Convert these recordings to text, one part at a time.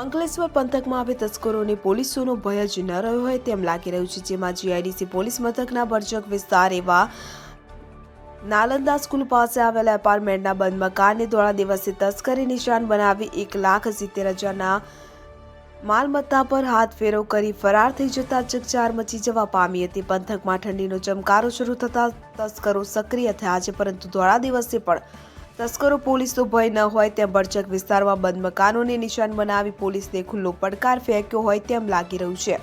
અંકલેશ્વર પંથકમાં હવે તસ્કરોને પોલીસોનો ભય જ ન રહ્યો હોય તેમ લાગી રહ્યું છે, જેમાં જીઆઈડીસી પોલીસ મથકના ભરચક વિસ્તાર એવા નાલંદા સ્કૂલ પાસે આવેલા એપાર્ટમેન્ટના બંધ મકાનને ધોળા દિવસે તસ્કરી નિશાન બનાવી એક લાખ સિત્તેર હજારના માલમત્તા પર હાથ ફેરો કરી ફરાર થઈ જતા ચકચાર મચી જવા પામી હતી. પંથકમાં ઠંડીનો ચમકારો શરૂ થતા તસ્કરો સક્રિય થયા છે, પરંતુ ધોળા દિવસે પણ તસ્કરો પોલીસનો ભય ન હોય તેમ ભરચક વિસ્તારમાં બંધ મકાનોને નિશાન બનાવી પોલીસને ખુલ્લો પડકાર ફેંક્યો હોય તેમ લાગી રહ્યું છે.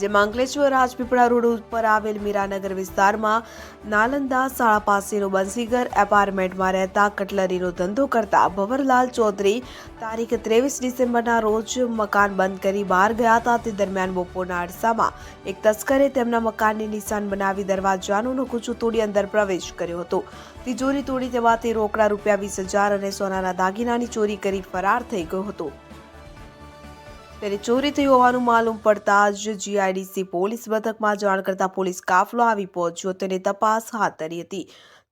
જેમાં અંકલેશ્વર રાજપીપળા રોડ ઉપર આવેલ મીરાનગર વિસ્તારમાં નાલંદા શાળા પાસેનો બંસીગર એપાર્ટમેન્ટમાં રહેતા કટલરીનો ધંધો કરતા ભવરલાલ ચૌધરી તારીખ ત્રેવીસ ડિસેમ્બરના રોજ મકાન બંધ કરી બહાર ગયા હતા. તે દરમિયાન બપોરના અરસામાં એક તસ્કરે તેમના મકાનની નિશાન બનાવી દરવાજાનું નકુચું તોડી અંદર પ્રવેશ કર્યો હતો. તિજોરી તોડી તેમાંથી રોકડા રૂપિયા વીસ હજાર અને સોનાના દાગીનાની ચોરી કરી ફરાર થઈ ગયો હતો. ત્યારે ચોરી થઈ હોવાનું માલુમ પડતા જ જીઆઈડીસી પોલીસ મથકમાં જાણ કરતા પોલીસ કાફલો આવી પહોંચ્યો તેને તપાસ હાથ ધરી હતી.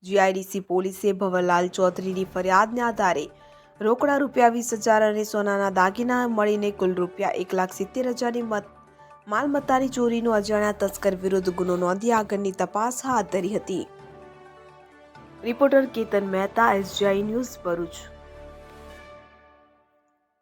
જીઆઈડીસી પોલીસે ભવરલાલ ચૌધરીની ફરિયાદને આધારે રોકડા રૂપિયા વીસ હજાર અને સોનાના દાગીના મળીને કુલ રૂપિયા એક લાખ સિત્તેર હજારની મત માલમત્તાની ચોરીનો અજાણ્યા તસ્કર વિરુદ્ધ ગુનો નોંધી આગળની તપાસ હાથ ધરી હતી. Reporter Ketan Mehta SGI news Bharuch.